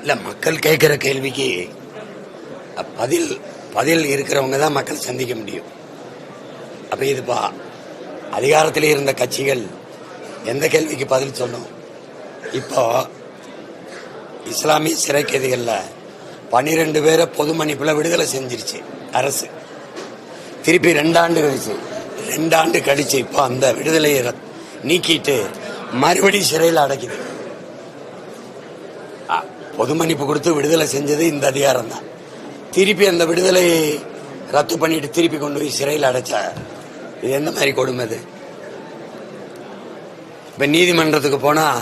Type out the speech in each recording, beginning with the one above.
இல்ல மக்கள் கேட்கிற கேள்விக்கு பதில் பதில் இருக்கிறவங்க தான் மக்கள் சந்திக்க முடியும். அப்ப இதுப்பா அதிகாரத்தில் இருந்த கட்சிகள் எந்த கேள்விக்கு பதில் சொல்லும் இப்போ இஸ்லாமிய சிறை கைதிகளில் பன்னிரெண்டு பேரை பொது மன்னிப்புல விடுதலை செஞ்சிருச்சு அரசு. திருப்பி ரெண்டாண்டு கழிச்சு ரெண்டாண்டு கழிச்சு இப்போ அந்த விடுதலையை ரத்- நீக்கிட்டு மறுபடியும் சிறையில் அடைக்குது. பொது மன்னிப்பு கொடுத்து விடுதலை செஞ்சது இந்த அதிகாரம் தான் திருப்பி அந்த விடுதலையை ரத்து பண்ணிட்டு திருப்பி கொண்டு போய் சிறையில் அடைச்சா இது எந்த மாதிரி கொடுமை அது? இப்போ நீதிமன்றத்துக்கு போனால்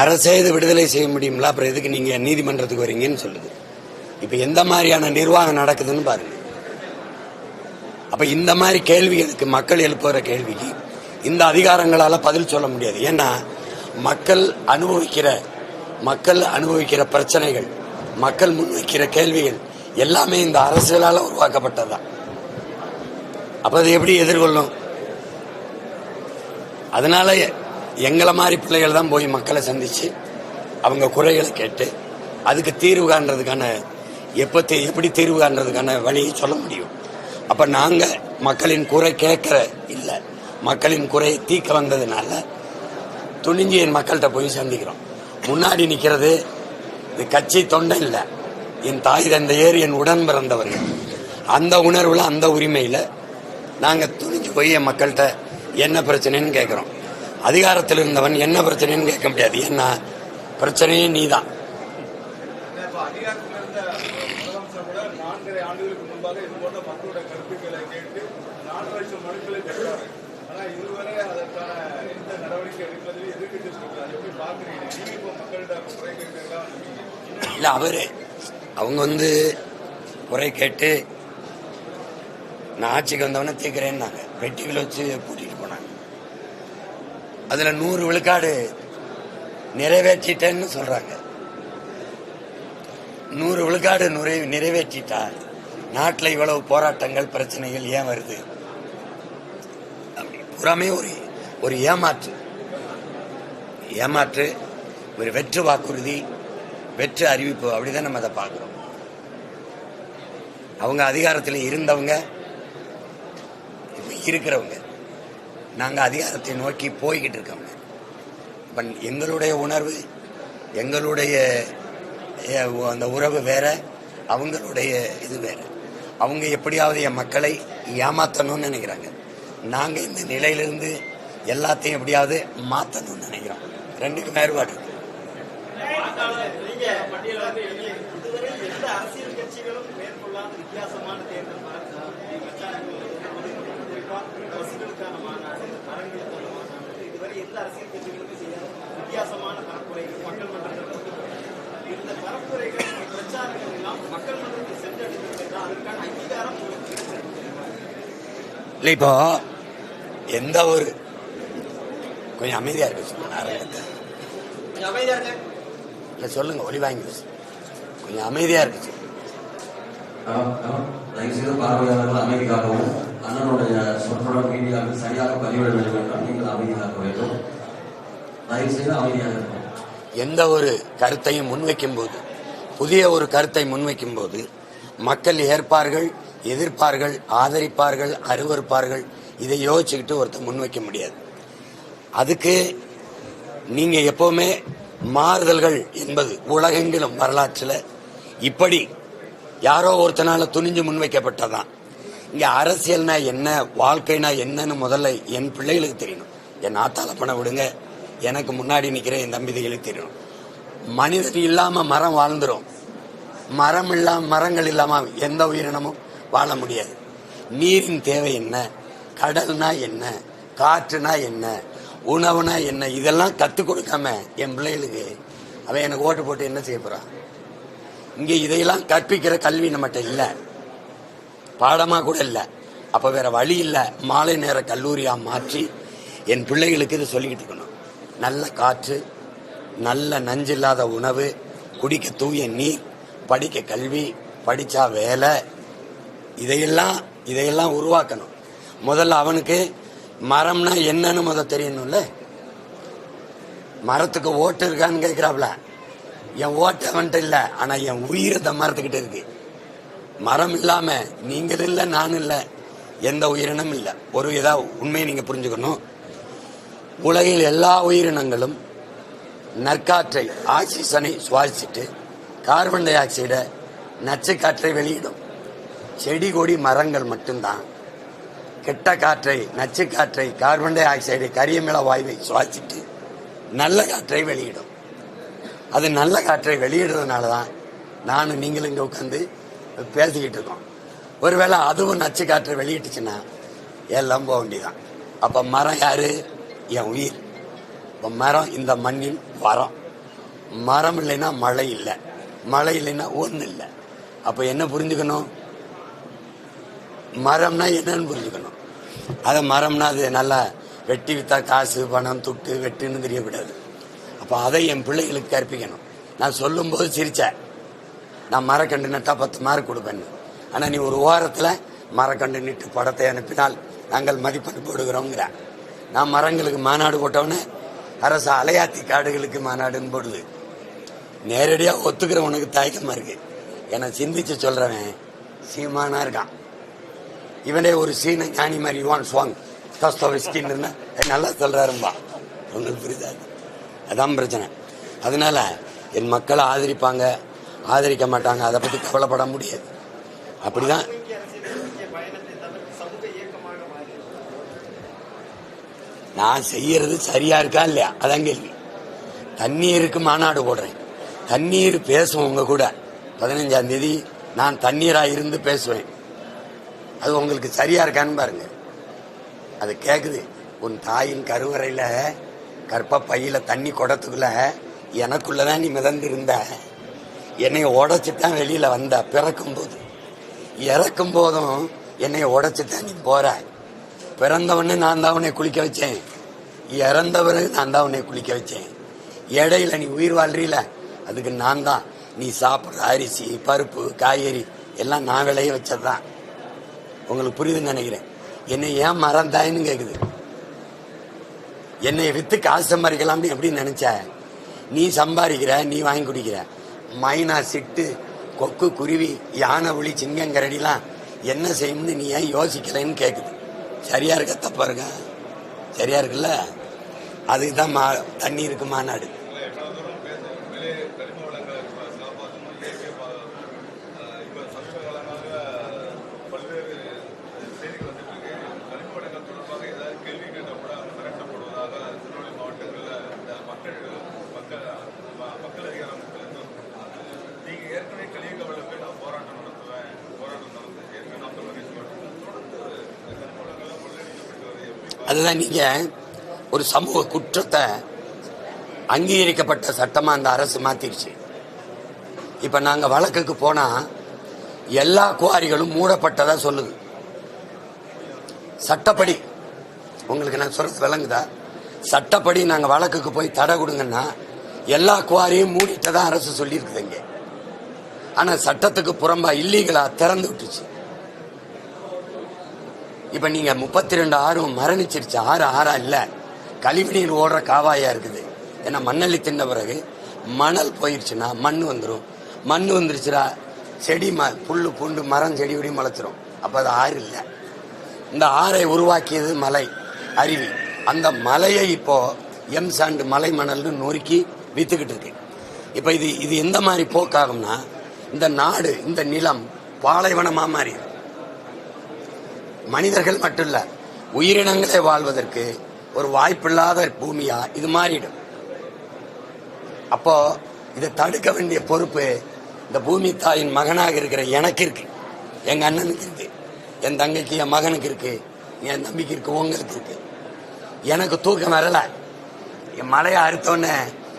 அரசே இது விடுதலை செய்ய முடியுங்களா அப்புறம் எதுக்கு நீங்கள் நீதிமன்றத்துக்கு வரீங்கன்னு சொல்லுது. இப்போ எந்த மாதிரியான நிர்வாகம் நடக்குதுன்னு பாருங்க. அப்போ இந்த மாதிரி கேள்விகளுக்கு மக்கள் எழுப்புகிற கேள்விக்கு இந்த அதிகாரங்களால் பதில் சொல்ல முடியாது. ஏன்னா மக்கள் அனுபவிக்கிற மக்கள் அனுபவிக்கிற பிரச்சனைகள் மக்கள் முன்வைக்கிற கேள்விகள் எல்லாமே இந்த அரசியலால் உருவாக்கப்பட்டதுதான். அப்ப அதை எப்படி எதிர்கொள்ளும்? அதனால எங்களை மாதிரி பிள்ளைகள் தான் போய் மக்களை சந்திச்சு அவங்க குறைகளை கேட்டு அதுக்கு தீர்வு காண்றதுக்கான எப்ப எப்படி தீர்வு காண்றதுக்கான வழியை சொல்ல முடியும். அப்ப நாங்க மக்களின் குறை கேட்கிற இல்லை. மக்களின் குறையை தீக்க வந்ததுனால துணிஞ்சு என் மக்கள்கிட்ட போய் சந்திக்கிறோம். முன்னாடி நிக்கிறது இது கட்சி தொண்டை இல்லை. என் தாய் தந்தையர் என் உடன் பிறந்தவர்கள். அந்த உணர்வுல அந்த உரிமையில நாங்க துணிஞ்சு போய் என் மக்கள்கிட்ட என்ன பிரச்சனைன்னு கேட்கிறோம் அதிகாரத்தில் இருந்தவன் என்ன பிரச்சனைன்னு கேட்க முடியாது. ஏன்னா பிரச்சனையே நீதான். இப்போ ஆனால் இதுவரை அதற்கான எந்த நடவடிக்கை எடுப்பதில் எதிர்க்கட்சி அதை எப்படி பார்க்குறீங்க இல்லை அவரு அவங்க வந்து குறை கேட்டு நான் ஆட்சிக்கு வந்தவொடனே தீக்கிறேன்னாங்க. பெட்டிகளை வச்சு கூட்டிட்டு போனாங்க. அதுல நூறு விழுக்காடு நிறைவேற்றிட்டேன்னு சொல்றாங்க. நூறு விழுக்காடு நுரை நிறைவேற்றிட்டா நாட்டில் இவ்வளவு போராட்டங்கள் பிரச்சனைகள் ஏன் வருது? அப்படி புறாமே ஒரு ஒரு ஏமாற்று. ஏமாற்று ஒரு வெற்று வாக்குறுதி வெற்று அறிவிப்பு அப்படிதான் நம்ம அதை பார்க்குறோம். அவங்க அதிகாரத்தில் இருந்தவங்க இருக்கிறவங்க நாங்கள் அதிகாரத்தை நோக்கி போய்கிட்டு இருக்கோங்க இப்ப எங்களுடைய உணர்வு எங்களுடைய அந்த உறவு வேற அவங்களுடைய இது வேற. அவங்க எப்படியாவது என் மக்களை ஏமாற்றணும்னு நினைக்கிறாங்க. நாங்கள் இந்த நிலையிலிருந்து எல்லாத்தையும் எப்படியாவது மாற்றணும்னு நினைக்கிறோம். ரெண்டுக்கும் வேறுபாடு நீங்க பட்டியல வந்து எழுதி இதுவரை எந்த அரசியல் கட்சிகளும் மேற்கொள்ளாத வித்தியாசமான தேர்தல் ரசிகளுக்கான மாநாடு மரங்களுக்கான மாநாடு இதுவரை எந்த அரசியல் கட்சிகளுக்கும் செய்யாத வித்தியாசமான பரப்புரைகள் மக்கள் மன்றத்தில் இந்த பரப்புரைகள் பிரச்சாரங்கள் எல்லாம் மக்கள் மன்றத்தில் சென்றடைந்திருக்கிறதா? அதற்கான அங்கீகாரம். இல்லை இப்போ எந்த ஒரு கொஞ்சம் அமைதியா இருக்கு கொஞ்சம் அமைதியா இருங்க. இல்லை சொல்லுங்க ஒளி வாங்கி பேசு. கொஞ்சம் அமைதியா இருக்கு. பார்வையாளர்கள் அண்ணனுடைய மீடியாவில் சரியாக பதிவிட வேண்டும் நீங்கள் அமைதியாக இருக்கும் எந்த ஒரு கருத்தையும் முன்வைக்கும் போது புதிய ஒரு கருத்தை முன்வைக்கும் போது மக்கள் ஏற்பார்கள் எதிர்ப்பார்கள் ஆதரிப்பார்கள் அருவருப்பார்கள் இதை யோசிச்சுக்கிட்டு ஒருத்தர் முன்வைக்க முடியாது. அதுக்கு நீங்க எப்பவுமே மாறுதல்கள் என்பது உலகெங்கிலும் வரலாற்றில் இப்படி யாரோ ஒருத்தனால துணிஞ்சு முன்வைக்கப்பட்டதான் இங்க அரசியல்னா என்ன வாழ்க்கைனா என்னன்னு முதல்ல என் பிள்ளைகளுக்கு தெரியணும். என் ஆத்தால பண்ண விடுங்க. எனக்கு முன்னாடி நிக்கிற என் தம்பிதிகளுக்கு தெரியணும். மனிதன் இல்லாம மரம் வாழ்ந்துரும். மரம் இல்லாம மரங்கள் இல்லாம எந்த உயிரினமும் வாழ முடியாது. நீரின் தேவை என்ன? கடல்னா என்ன? காற்றுனா என்ன? உணவுனா என்ன? இதெல்லாம் கற்றுக் கொடுக்காம என் பிள்ளைகளுக்கு அவன் எனக்கு ஓட்டு போட்டு என்ன செய்ய போறான் இங்க இதையெல்லாம் கற்பிக்கிற கல்வி நம்மகிட்ட இல்ல. பாடமா கூட இல்ல. அப்ப வேற வழி இல்ல. மாலை நேர கல்லூரியா மாற்றி என் பிள்ளைகளுக்கு இதை சொல்லிக்கிட்டு இருக்கணும். நல்ல காற்று நல்ல நஞ்சில்லாத உணவு குடிக்க தூய நீர் படிக்க கல்வி படிச்சா வேலை. இதையெல்லாம் இதையெல்லாம் உருவாக்கணும். முதல்ல அவனுக்கு மரம்னா என்னன்னு முத தெரியணும்ல? மரத்துக்கு ஓட்டு இருக்கான்னு கேட்கிறாப்ல. என் ஓட்டை வந்துட்டு இல்ல ஆனா என் உயிரை தான் மரத்துக்கிட்ட இருக்கு. மரம் இல்லாம நீங்கள் இல்ல நான் இல்ல எந்த உயிரினம் இல்ல. ஒரு இதா உண்மையை நீங்க புரிஞ்சுக்கணும். உலகில் எல்லா உயிரினங்களும் நற்காற்றை ஆக்சிஜனை சுவாசிச்சுட்டு கார்பன் டை ஆக்சைடை நச்சு காற்றை வெளியிடும். செடி கொடி மரங்கள் மட்டும்தான். கெட்ட காற்றை நச்சு காற்றை கார்பன் டை ஆக்சைடை கரியமில வாயுவை சுவாசித்து நல்ல காற்றை வெளியிடும். அது நல்ல காற்றை வெளியிடுறதுனால தான் நானும் நீங்களும் இங்கே உட்காந்து பேசிக்கிட்டு இருக்கோம். ஒருவேளை அதுவும் நச்சு காற்றை வெளியிட்டுச்சுன்னா எல்லாம் போக வேண்டியதான் அப்போ மரம் யாரு? என் உயிர். இப்போ மரம் இந்த மண்ணின் வரம். மரம் இல்லைன்னா மழை இல்லை. மழை இல்லைன்னா ஒன்றும் இல்லை. அப்போ என்ன புரிஞ்சுக்கணும்? மரம்னா என்னன்னு புரிஞ்சுக்கணும். அதை மரம்னா அது நல்லா வெட்டி வித்தா காசு பணம் துட்டு வெட்டுன்னு தெரியக்கூடாது. அப்போ அதை என் பிள்ளைகளுக்கு கற்பிக்கணும். நான் சொல்லும்போது சிரிச்சேன். நான் மரக்கண்டு நட்டா பத்து மார்க் கொடுப்பேன்னு. ஆனால் நீ ஒரு ஓரத்தில் மரக்கண்டு நிட்டு படத்தை அனுப்பினால் நாங்கள் மதிப்பெண் போடுகிறோங்கிற. நான் மரங்களுக்கு மாநாடு போட்டவொன்னே அரசு அலையாத்தி காடுகளுக்கு மாநாடுன்னு போடுது. நேரடியாக ஒத்துக்கிறவனுக்கு தயக்கமாக இருக்கு. என்னை சிந்திச்சு சொல்றவன் சீமானா இருக்கான். இவனே ஒரு சீன ஞானி மாதிரி யுவான் சுவாங் தஸ்தோவிஸ்கின்னு நல்லா சொல்கிறாரும்பா உங்களுக்கு புரியுதா. அதான் பிரச்சனை. அதனால என் மக்களை ஆதரிப்பாங்க. ஆதரிக்க மாட்டாங்க. அதை பத்தி கவலைப்பட முடியாது. அப்படிதான். நான் செய்யறது சரியா இருக்கா இல்லையா? அதான் கேள்வி. தண்ணீருக்கு மாநாடு போடுறேன். தண்ணீர் பேசுவோம் உங்க கூட. பதினஞ்சாம் தேதி நான் தண்ணீராக இருந்து பேசுவேன். அது உங்களுக்கு சரியா இருக்கான்னு பாருங்க. அது கேக்குது. உன் தாயின் கருவறையில கற்ப பையில தண்ணி குடத்துக்குள்ள எனக்குள்ளதான் நீ மிதந்து இருந்த என்னை உடைச்சுதான் வெளியில வந்த பிறக்கும் போது இறக்கும் போதும் என்னை உடைச்சுதான் நீ போற. பிறந்தவொடனே நான் தான் உன்னை குளிக்க வச்சேன். இறந்த பிறகு நான் தான் உன்னை குளிக்க வச்சேன். இடையில நீ உயிர் வாழ்றீல அதுக்கு நான் தான். நீ சாப்பிட்ற அரிசி பருப்பு காய்கறி எல்லாம் நான் விளைய வச்சதுதான். உங்களுக்கு புரியுதுன்னு நினைக்கிறேன். என்னை ஏன் மறந்தாயின்னு கேக்குது. என்னை வித்து காசு சம்பாதிக்கலாம்னு எப்படி நினைச்ச? நீ சம்பாதிக்கிற நீ வாங்கி குடிக்கிற. மைனா சிட்டு கொக்கு குருவி யானை ஒளி சிங்கங்கரடிலாம் என்ன செய்யும்னு நீ ஏன் யோசிக்கலைன்னு கேக்குது. சரியா இருக்க? தப்பா இருக்கா? சரியா இருக்குல்ல? அதுக்கு தான் மா தண்ணீருக்கு மாநாடு அதுதான் நீங்க ஒரு சமூக குற்றத்தை அங்கீகரிக்கப்பட்ட சட்டமா அந்த அரசு மாத்திருச்சு இப்ப நாங்க வழக்குக்கு போனா எல்லா குவாரிகளும் மூடப்பட்டதா சொல்லுது. சட்டப்படி உங்களுக்கு நான் சொல்றது விளங்குதா? சட்டப்படி நாங்க வழக்குக்கு போய் தடை கொடுங்கன்னா எல்லா குவாரியும் மூடிட்டதான் அரசு சொல்லியிருக்குது இங்க. ஆனா சட்டத்துக்கு புறம்பா இல்லீகலா திறந்து விட்டுச்சு. இப்ப நீங்க முப்பத்தி ரெண்டு ஆறும் மரணிச்சிருச்சு. ஆறு ஆறா இல்ல. கழிவுநீர் ஓடுற காவாயா இருக்குது. ஏன்னா மண்ணள்ளி தின்ன பிறகு மணல் போயிருச்சுன்னா மண் வந்துடும் மண் வந்துருச்சுனா செடி ம புல்லு பூண்டு மரம் செடி கொடி முளைச்சிரும் அப்போ அது ஆறு இல்லை. இந்த ஆறை உருவாக்கியது மலை அருவி. அந்த மலையை இப்போ எம் சாண்டு மலை மணல்னு நொறுக்கி வித்துக்கிட்டு இருக்கு. இப்போ இது இது எந்த மாதிரி போக்காகும்னா இந்த நாடு இந்த நிலம் பாலைவனமாக மாறிடும். மனிதர்கள் மட்டும் இல்ல உயிரினங்களே வாழ்வதற்கு ஒரு வாய்ப்பில்லாத பூமியா இது மாறிடும். அப்போ இதை தடுக்க வேண்டிய பொறுப்பு இந்த பூமி தாயின் மகனாக இருக்கிற எனக்கு இருக்கு. எங்க அண்ணனுக்கு இருக்கு. என் தங்கைக்கு என் மகனுக்கு இருக்கு. என் தம்பிக்கு இருக்கு. உங்களுக்கு இருக்கு. எனக்கு தூக்கம் வரல. என் மலையை அறுத்தோன்னே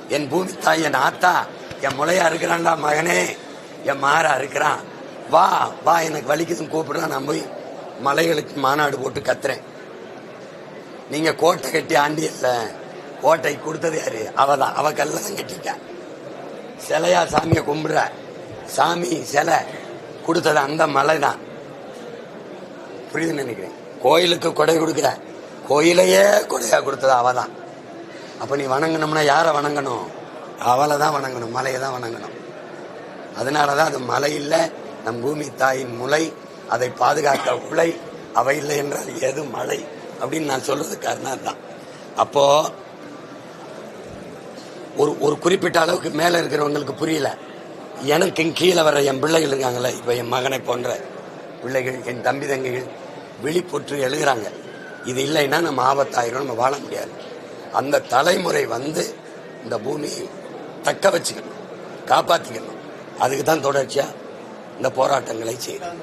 என் பூமி தாய் என் ஆத்தா என் முளையா இருக்கிறான்டா மகனே. என் மாறா இருக்கிறான். வா வா எனக்கு வலிக்குதுன்னு கூப்பிடுறான் நான் போய் மலைகளுக்கு மாநாடு போட்டு கத்துறேன். நீங்க கோட்டை கட்டி ஆண்டி இல்லை. கோட்டை கொடுத்தது யாரு? அவதான். அவ கல்ல தான் கட்டிட்டா சிலையா சாமியை கும்பிடுற. சாமி சிலை கொடுத்தது அந்த மலை தான். புரியுதுன்னு நினைக்கிறேன். கோயிலுக்கு கொடை கொடுக்குற. கோயிலையே கொடையா கொடுத்தது அவதான். அப்ப நீ வணங்கணும்னா யாரை வணங்கணும்? அவளை தான் வணங்கணும். மலையை தான் வணங்கணும். அதனால தான் அது மலை இல்லை. நம் பூமி தாயின் முலை. அதை பாதுகாக்க உலை அவை இல்லை என்றால் எது மழை? அப்படின்னு நான் சொல்றது காரணம் தான் அப்போ ஒரு ஒரு குறிப்பிட்ட அளவுக்கு மேலே இருக்கிறவங்களுக்கு புரியல. எனக்கு கீழே வர என் பிள்ளைகள் இருக்காங்களே இப்போ என் மகனை போன்ற பிள்ளைகள் என் தம்பி தங்கைகள் விழிப்புற்று எழுதுறாங்க இது இல்லைன்னா நம்ம ஆபத்தாயிரும் நம்ம வாழ முடியாது. அந்த தலைமுறை வந்து இந்த பூமியை தக்க வச்சுக்கணும் காப்பாற்றிக்கணும் அதுக்கு தான் தொடர்ச்சியாக இந்த போராட்டங்களை செய்யணும்.